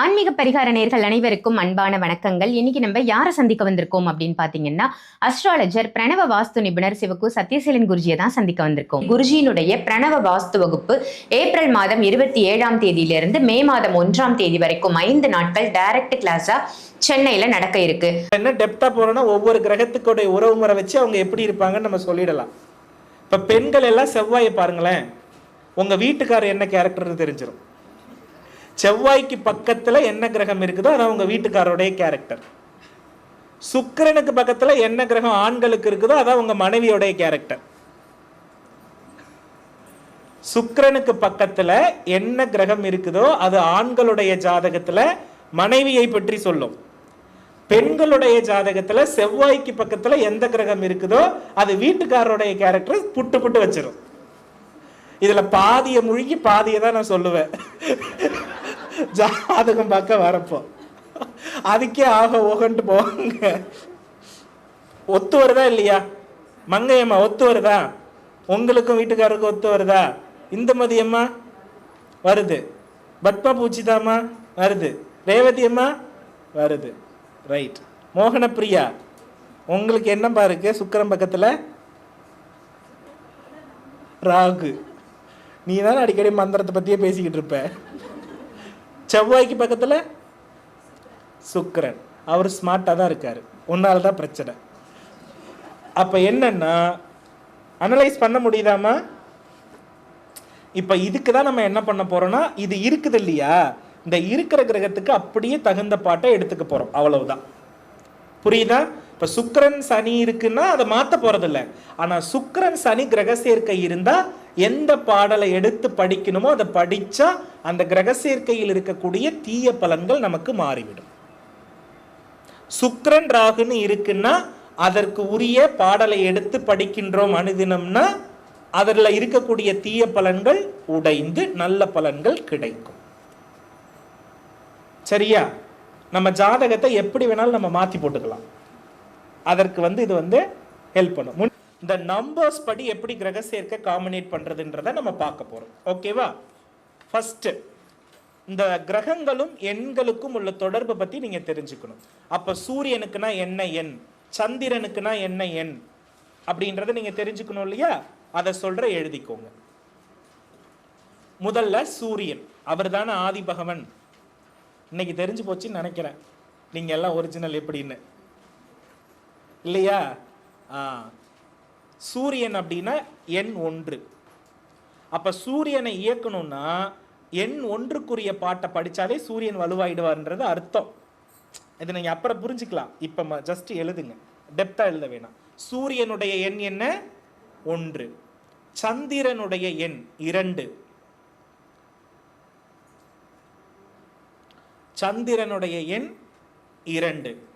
ஆன்மீக பரிகார நேர்கள் அனைவருக்கும் அன்பான வணக்கங்கள். இன்னைக்கு நம்ம யாரை சந்திக்க வந்திருக்கோம் அப்படின்னு பாத்தீங்கன்னா அஸ்ட்ராலஜர் பிரணவ வாஸ்து நிபுணர் சிவக்கு சத்யசீலன் குருஜியை தான் சந்திக்க வந்திருக்கோம். குருஜியினுடைய பிரணவ வாஸ்து வகுப்பு ஏப்ரல் மாதம் இருபத்தி ஏழாம் தேதியிலிருந்து மே மாதம் ஒன்றாம் தேதி வரைக்கும் ஐந்து நாட்கள் டைரக்ட் கிளாஸா சென்னையில நடக்க இருக்கு. என்ன டெப்தா போறோம்னா ஒவ்வொரு கிரகத்துக்குடைய உறவு முறை வச்சு அவங்க எப்படி இருப்பாங்கன்னு நம்ம சொல்லிடலாம். இப்ப பெண்கள் எல்லாம் செவ்வாயை பாருங்களேன். உங்க வீட்டுக்காரர் என்ன கேரக்டர்னு தெரிஞ்சிடும் செவ்வாய்க்கு பக்கத்தில் என்ன கிரகம் இருக்குதோ அது அவங்க வீட்டுக்காரோடைய கேரக்டர் சுக்கிரனுக்கு பக்கத்தில் என்ன கிரகம் ஆண்களுக்கு இருக்குதோ அதான் உங்கள் மனைவியோடைய கேரக்டர் சுக்கிரனுக்கு பக்கத்தில் என்ன கிரகம் இருக்குதோ அது ஆண்களுடைய ஜாதகத்தில் மனைவியை பற்றி சொல்லும். பெண்களுடைய ஜாதகத்தில் செவ்வாய்க்கு பக்கத்தில் எந்த கிரகம் இருக்குதோ அது வீட்டுக்காரருடைய கேரக்டர் புட்டு புட்டு வச்சிடும் இதில் பாதியை முழுகி பாதியை தான் நான் சொல்லுவேன். ஜாதகம் பார்க்க வரப்போ. அதுக்கே ஆக ஓகன்ட்டு போவாங்க. ஒத்து வருதா இல்லையா? மங்கையம்மா ஒத்து வருதா? உங்களுக்கும் வீட்டுக்காரருக்கும் ஒத்து வருதா? இந்த மதியம்மா வருது. பத்மா பூச்சிதாம்மா வருது. ரேவதி அம்மா வருது. ரைட் மோகனப்பிரியா உங்களுக்கு என்னப்பா இருக்கு சுக்கிரம் பக்கத்தில்? ராகு. நீ தானே அடிக்கடி மந்திரத்தை பற்றியே பேசிக்கிட்டு இருப்ப. செவ்வாய்க்கு பக்கத்தில் சுக்கரன். அவர் ஸ்மார்ட்டாக தான் இருக்கார். உன்னால் தான் பிரச்சனை. அப்போ என்னென்னா அனலைஸ் பண்ண முடியுதாமா இப்போ இதுக்கு தான் நம்ம என்ன பண்ண போகிறோம்னா இது இருக்குது இல்லையா? இந்த இருக்கிற கிரகத்துக்கு அப்படியே தகுந்த பாட்டை எடுத்துக்க போகிறோம் அவ்வளவுதான். புரியுதா? இப்போ சுக்கரன் சனி இருக்குன்னா அதை மாற்ற போகிறதில்ல ஆனால் சுக்கரன் சனி கிரக சேர்க்கை இருந்தால் எந்த பாடலை எடுத்து படிக்கணுமோ அதை படித்தா அந்த கிரக சேர்க்கையில் இருக்கக்கூடிய தீய பலன்கள் நமக்கு மாறிவிடும். சுக்கரன் ராகுன்னு இருக்குன்னா அதற்கு உரிய பாடலை எடுத்து படிக்கின்றோம் அனுதினம்னா அதில் இருக்கக்கூடிய தீய பலன்கள் உடைந்து நல்ல பலன்கள் கிடைக்கும். சரியா? நம்ம ஜாதகத்தை எப்படி வேணாலும் நம்ம மாற்றி போட்டுக்கலாம். அதற்கு வந்து இது வந்து ஹெல்ப் பண்ணும். முன் இந்த நம்பர்ஸ் படி எப்படி கிரக சேர்க்கை காமினேட் பண்ணுறதுன்றத நம்ம பார்க்க போகிறோம் ஓகேவா ஃபஸ்ட்டு இந்த கிரகங்களும் எண்களுக்கும் உள்ள தொடர்பு பற்றி நீங்கள் தெரிஞ்சுக்கணும். அப்போ சூரியனுக்குனா என்ன எண்? சந்திரனுக்குனா என்ன எண்? அப்படின்றத நீங்கள் தெரிஞ்சுக்கணும் இல்லையா? அதை சொல்கிற எழுதிக்கோங்க. முதல்ல சூரியன். அவர்தானே ஆதி பகவன் இன்னைக்கு தெரிஞ்சு போச்சுன்னு நினைக்கிறேன். நீங்கள் எல்லாம் ஒரிஜினல் எப்படின்னு. இல்லையா? ஆ. சூரியன் அப்படின்னா எண் ஒன்று. அப்போ சூரியனை இயக்கணும்னா எண் ஒன்றுக்குரிய பாட்டை படித்தாலே சூரியன் வலுவாயிடுவார்ன்றது அர்த்தம். இதை நீங்கள் அப்புறம் புரிஞ்சுக்கலாம். இப்போ ஜஸ்ட் எழுதுங்க. டெப்தா எழுத வேணாம். சூரியனுடைய எண் என்ன? ஒன்று. சந்திரனுடைய எண் இரண்டு. சந்திரனுடைய எண் இரண்டு.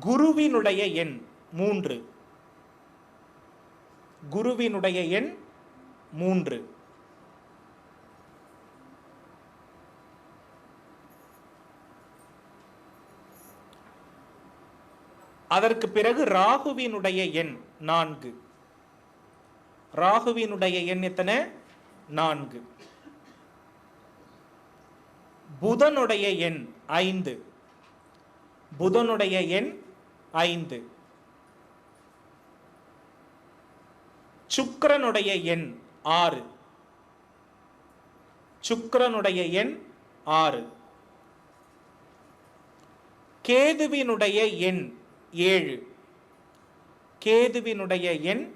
குருவினுடைய எண் மூன்று. குருவினுடைய எண் மூன்று. அதற்கு பிறகு ராகுவினுடைய எண் நான்கு. ராகுவினுடைய எண் எத்தனை? நான்கு. புதனுடைய எண் ஐந்து. புதனுடைய எண் ஐந்து. சுக்கரனுடைய எண் ஆறு. சுக்கரனுடைய எண் ஆறு. கேதுவினுடைய எண் ஏழு. கேதுவினுடைய எண்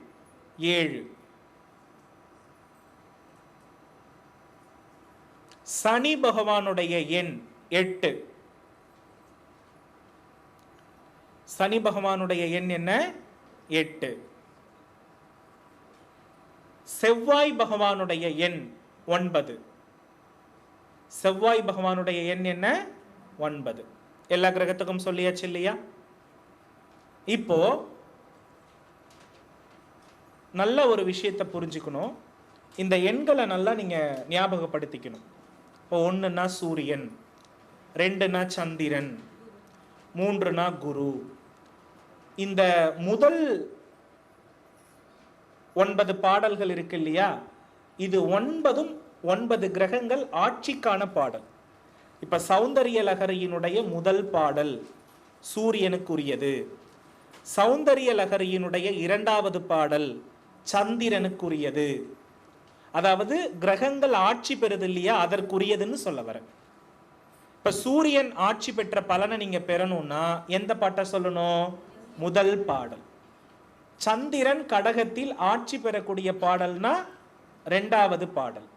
ஏழு. சனி பகவானுடைய எண் எட்டு. சனி பகவானுடைய எண் என்ன? எட்டு. செவ்வாய் பகவானுடைய எண் ஒன்பது. செவ்வாய் பகவானுடைய எண் என்ன? ஒன்பது. எல்லா கிரகத்துக்கும் சொல்லியாச்சு இல்லையா? இப்போ நல்ல ஒரு விஷயத்தை புரிஞ்சுக்கணும். இந்த எண்களை நல்லா நீங்க ஞாபகப்படுத்திக்கணும். இப்போ ஒன்றுனா சூரியன் ரெண்டுனா சந்திரன் மூன்றுனா குரு. இந்த முதல் ஒன்பது பாடல்கள் இருக்கு இல்லையா? இது ஒன்பதும் ஒன்பது கிரகங்கள் ஆட்சிக்கான பாடல். இப்ப சௌந்தரிய லகரியினுடைய முதல் பாடல் சூரியனுக்குரியது. சௌந்தரிய லகரியினுடைய இரண்டாவது பாடல் சந்திரனுக்குரியது. அதாவது கிரகங்கள் ஆட்சி பெறுது இல்லையா? அதற்குரியதுன்னு சொல்ல வரேன். இப்ப சூரியன் ஆட்சி பெற்ற பலனை நீங்க பெறணும்னா எந்த பாட்டை சொல்லணும்? முதல் பாடல். சந்திரன் கடகத்தில் ஆட்சி பெறக்கூடிய பாடல்னா ரெண்டாவது பாடல்.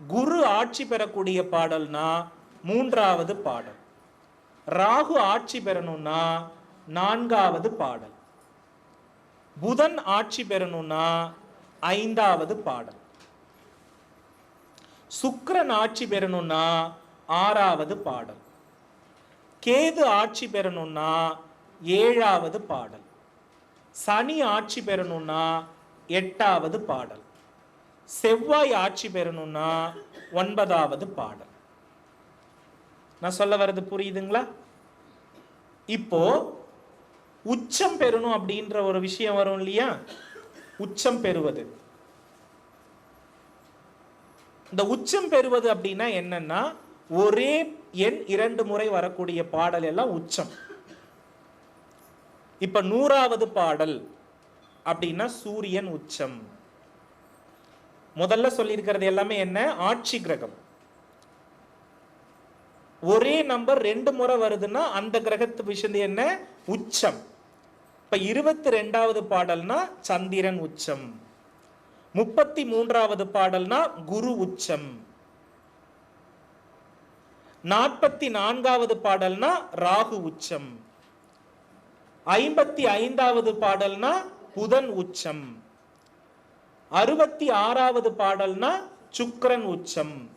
குரு ஆட்சி பெறக்கூடிய பாடல்னா மூன்றாவது பாடல். ராகு ஆட்சி பெறணும்னா நான்காவது பாடல். புதன் ஆட்சி பெறணும்னா ஐந்தாவது பாடல். சுக்கரன் ஆட்சி பெறணும்னா ஆறாவது பாடல். கேது ஆட்சி பெறணும்னா ஏழாவது பாடல். சனி ஆட்சி பெறணும்னா எட்டாவது பாடல். செவ்வாய் ஆட்சி பெறணும்னா ஒன்பதாவது பாடல். நான் சொல்ல வர்றது புரியுதுங்களா? இப்போ உச்சம் பெறணும் அப்படின்ற ஒரு விஷயம் வரும் இல்லையா? உச்சம் பெறுவது. இந்த உச்சம் பெறுவது அப்படின்னா என்னன்னா ஒரே எண் இரண்டு முறை வரக்கூடிய பாடல் எல்லாம் உச்சம். இப்ப நூறாவது பாடல் அப்படின்னா சூரியன் உச்சம். முதல்ல சொல்லியிருக்கிறது எல்லாமே என்ன? ஆட்சி கிரகம். ஒரே நம்பர் ரெண்டு முறை வருதுன்னா அந்த கிரகத்து விஷயம் என்ன? உச்சம். இப்ப இருபத்தி ரெண்டாவது பாடல்னா சந்திரன் உச்சம். முப்பத்தி மூன்றாவது பாடல்னா குரு உச்சம். நாற்பத்தி நான்காவது பாடல்னா ராகு உச்சம். ஐம்பத்தி ஐந்தாவது பாடல்னா புதன் உச்சம். அறுபத்தி ஆறாவது பாடல்னா சுக்கரன் உச்சம்.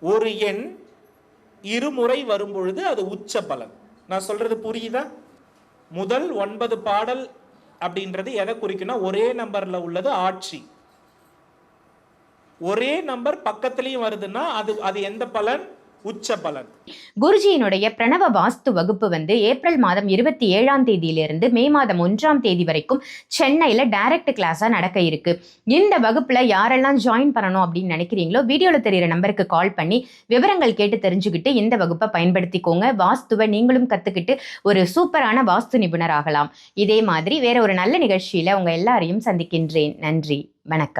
ஒரு எண் இருமுறை வரும்பொழுது அது உச்ச பலன். நான் சொல்றது புரியுதா? முதல் ஒன்பது பாடல் அப்படின்றது எதை குறிக்குன்னா ஒரே நம்பர்ல உள்ளது ஆட்சி. ஒரே நம்பர் பக்கத்துலேயும் வருதுன்னா அது அது எந்த பலன்? உச்ச பலன். குருஜியினுடைய பிரணவ வாஸ்து வகுப்பு வந்து ஏப்ரல் மாதம் இருபத்தி ஏழாம் தேதியிலிருந்து மே மாதம் ஒன்றாம் தேதி வரைக்கும் சென்னையில் டைரக்ட் கிளாஸாக நடக்க இருக்கு. இந்த வகுப்புல யாரெல்லாம் ஜாயின் பண்ணணும் அப்படின்னு நினைக்கிறீங்களோ வீடியோவில் தெரியிற நம்பருக்கு கால் பண்ணி விவரங்கள் கேட்டு தெரிஞ்சுக்கிட்டு இந்த வகுப்பை பயன்படுத்திக்கோங்க. வாஸ்துவை நீங்களும் கத்துக்கிட்டு ஒரு சூப்பரான வாஸ்து நிபுணர் ஆகலாம் இதே மாதிரி வேற ஒரு நல்ல நிகழ்ச்சியில உங்கள் எல்லாரையும் சந்திக்கின்றேன். நன்றி. வணக்கம்.